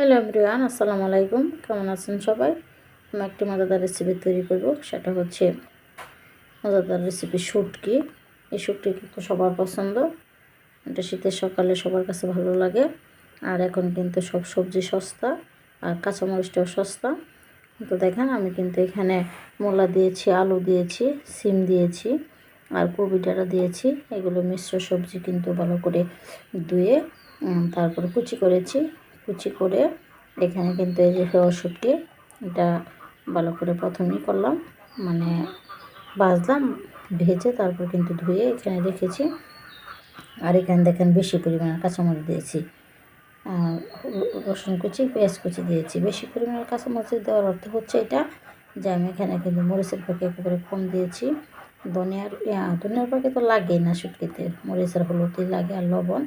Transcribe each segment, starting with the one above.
Hello everyone আসসালামু আলাইকুম। কেমন আছেন সবাই? আমি একটি মজাদার রেসিপি তৈরি করব, সেটা হচ্ছে মজাদার রেসিপি শুটকি। এই শুটকি কিন্তু সবার পছন্দ। এটা শীতের সকালে সবার কাছে ভালো লাগে। আর এখন কিন্তু সব সবজি সস্তা আর কাঁচামরিচটাও সস্তা। তো দেখেন, আমি কিন্তু এখানে মূলা দিয়েছি, আলু দিয়েছি, সিম দিয়েছি আর কবি ডাঁটা দিয়েছি। এগুলো মিশ্র সবজি কিন্তু ভালো করে ধুয়ে তারপরে কুচি করেছি। কুচি করে এখানে কিন্তু এই যে শুটকি এটা ভালো করে প্রথমেই করলাম মানে বাজলাম ভেজে তারপর কিন্তু ধুয়ে এখানে রেখেছি। আর এখানে দেখেন বেশি পরিমাণে কাঁচামরিচ দিয়েছি। রসুন কুচি, পেঁয়াজ কুচি দিয়েছি। বেশি পরিমাণে কাঁচামরিচ দেওয়ার অর্থ হচ্ছে এটা যে আমি এখানে কিন্তু মরিচের পাখি একেবারে কম দিয়েছি। ধনিয়ার ধনিয়ার পাখি তো লাগেই না শুটকিতে। মরিচের হলুদই লাগে আর লবণ।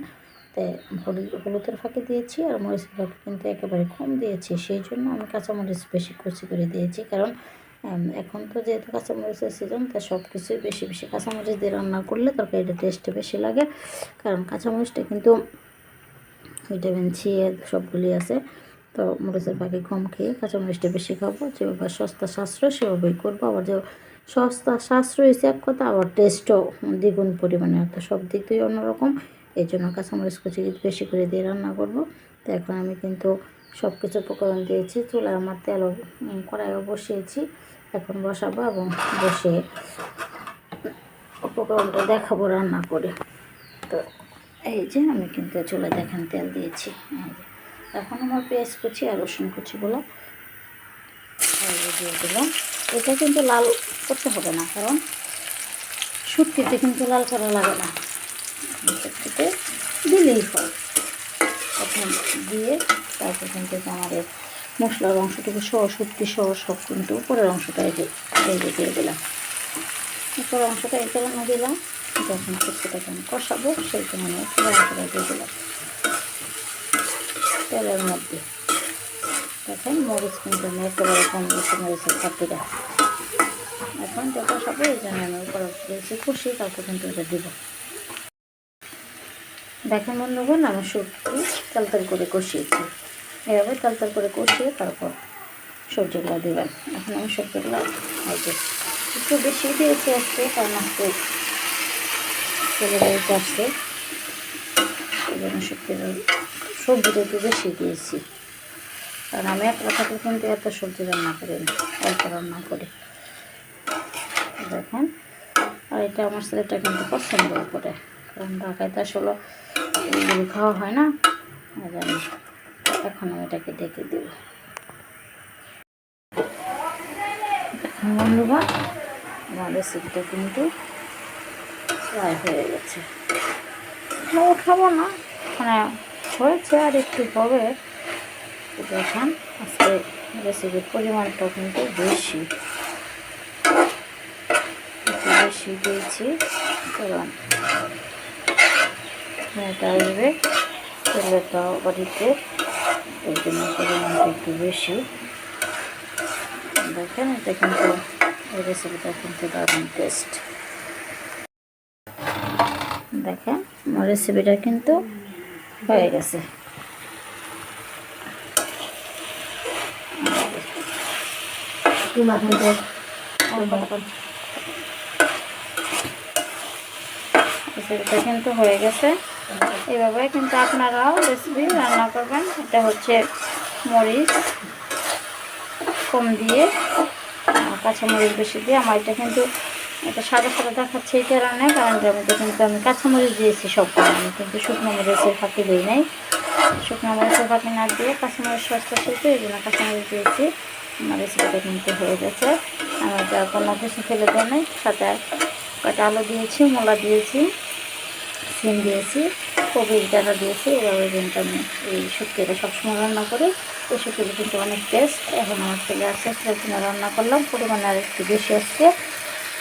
তাই হলুদ, হলুদের ফাঁকি দিয়েছি আর মরিচের ফাঁকি কিন্তু একেবারে কম দিয়েছি। সেই জন্য আমি কাঁচামরিচ বেশি কুচি করে দিয়েছি। কারণ এখন তো যেহেতু কাঁচামরিচের সিজন তাই সব কিছুই বেশি বেশি কাঁচামরিচ দিয়ে রান্না করলে তরকারিটা টেস্টে বেশি লাগে। কারণ কাঁচামরিচটা কিন্তু ভিটামিন সি সবগুলি আছে। তো মরিচের পাখি কম খেয়ে কাঁচামরিচটা বেশি খাব। যেভাবে সস্তা সাশ্রয়, সেভাবেই করব। আবার যে সস্তা সাশ্রয় হিসেব কথা, আবার টেস্টও দ্বিগুণ পরিমাণে। অর্থাৎ সব দিক দিয়ে অন্যরকম। এই জন্য কাঁচামরিচ কুচি বেশি করে দিয়ে রান্না করব। তো এখন আমি কিন্তু সব কিছু উপকরণ দিয়েছি চুলায় আমার তেলও কড়াইও বসিয়েছি। এখন বসাবো এবং বসে উপকরণটা দেখাবো রান্না করে। তো এই যে আমি কিন্তু চুলে দেখেন তেল দিয়েছি। এখন আমার পেঁয়াজ কুচি আর রসুন কুচিগুলো দিয়ে দিলাম। এটা কিন্তু লাল করতে হবে না, কারণ শুটকিতে কিন্তু লাল করা লাগে না। দিলেই হয়। দিয়ে তারপর কিন্তু আমাদের মশলার অংশটুকু সহ শুটকি সহ সব কিন্তু উপরের অংশটা এই যে দিয়ে দিলাম। উপরের অংশটা এই কারণে দিলাম। যখন আমি কষাবো, সেই কারণে উপরের অংশটা দিয়ে দিলাম। তেলের মধ্যে। দেখেন মরিচ কিন্তু আমি একেবারে কম দিয়েছি মরিচের এখন যখন সবাই আমি উপরে দিয়েছি খুশি তারপর কিন্তু এটা দিব। দেখেন বন্ধুগণ, আমি সবজি তালতাল করে কষিয়েছি। এভাবে তালতাল করে কষিয়ে তারপর সবজিগুলো দেবেন। এখন আমি সবজিগুলো হয়তো একটু বেশি দিয়েছি আজকে, কারণ আজকে ছেলে বাড়িতে আসছে। সবজিটা সবজিটা একটু বেশি দিয়েছি। কারণ আমি এক থাকলে কিন্তু এত সবজি রান্না করি না, অল্প রান্না করি। দেখেন, আর এটা আমার ছেলেটা কিন্তু পছন্দ করে, কারণ ঢাকায় তো আসলে এইগুলি খাওয়া হয় না। জানি এখন আমি এটাকে ডেকে দেব। বন্ধুগণ আমার রেসিপিটা কিন্তু প্রায় হয়ে গেছে। খাব না মানে হয়েছে আর একটু হবে। দেখেন, আজকে রেসিপির পরিমাণটা কিন্তু বেশি। বেশি দিয়েছি, কারণ এটা আসবে তেলটা বাড়িতে এই জন্য পরিমাণটা একটু বেশি। দেখেন, এটা কিন্তু এই রেসিপিটা কিন্তু দারুণ টেস্ট দেখেন, আমার রেসিপিটা কিন্তু হয়ে গেছে। রেসিপিটা কিন্তু হয়ে গেছে। এভাবে কিন্তু আপনারাও রেসিপি রান্না করবেন। এটা হচ্ছে মরিচ, কম দিয়ে কাঁচামরিচ বেশি দিয়ে। আমার এটা কিন্তু এটা সাদা সাদা দেখাচ্ছে এই কারণে, কারণ জমিতে কিন্তু আমি কাঁচামরিচ দিয়েছি সব আমি কিন্তু শুকনো মরিচের ফাঁকি দিই নাই। শুকনো মরিচের ফাঁকি না দিয়ে কাঁচামরিচ সস্তা শেষে এই জন্য কাঁচামরিচ দিয়েছি। আমার রেসিপিটা কিন্তু হয়ে গেছে। আমার কোনো কিছু ফেলে দেয় নাই, সাথে কটা আলু দিয়েছি, মোলা দিয়েছি। সিম দিয়েছি, কবির ডাটা দিয়েছি এভাবে কিন্তু আমি এই শুক্তিটা সবসময় রান্না করি। এই শুক্তিটা কিন্তু অনেক টেস্ট এখন আমার ছেলে আসছে সেটা রান্না করলাম, পরিমাণে আর একটু বেশি আসছে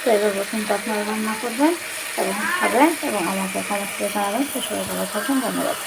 তো এভাবে কিন্তু আপনারা রান্না করবেন এবং খাবেন এবং আমাকে সমস্ত জানাবেন। সে সবাই ভালো থাকবেন, ধন্যবাদ।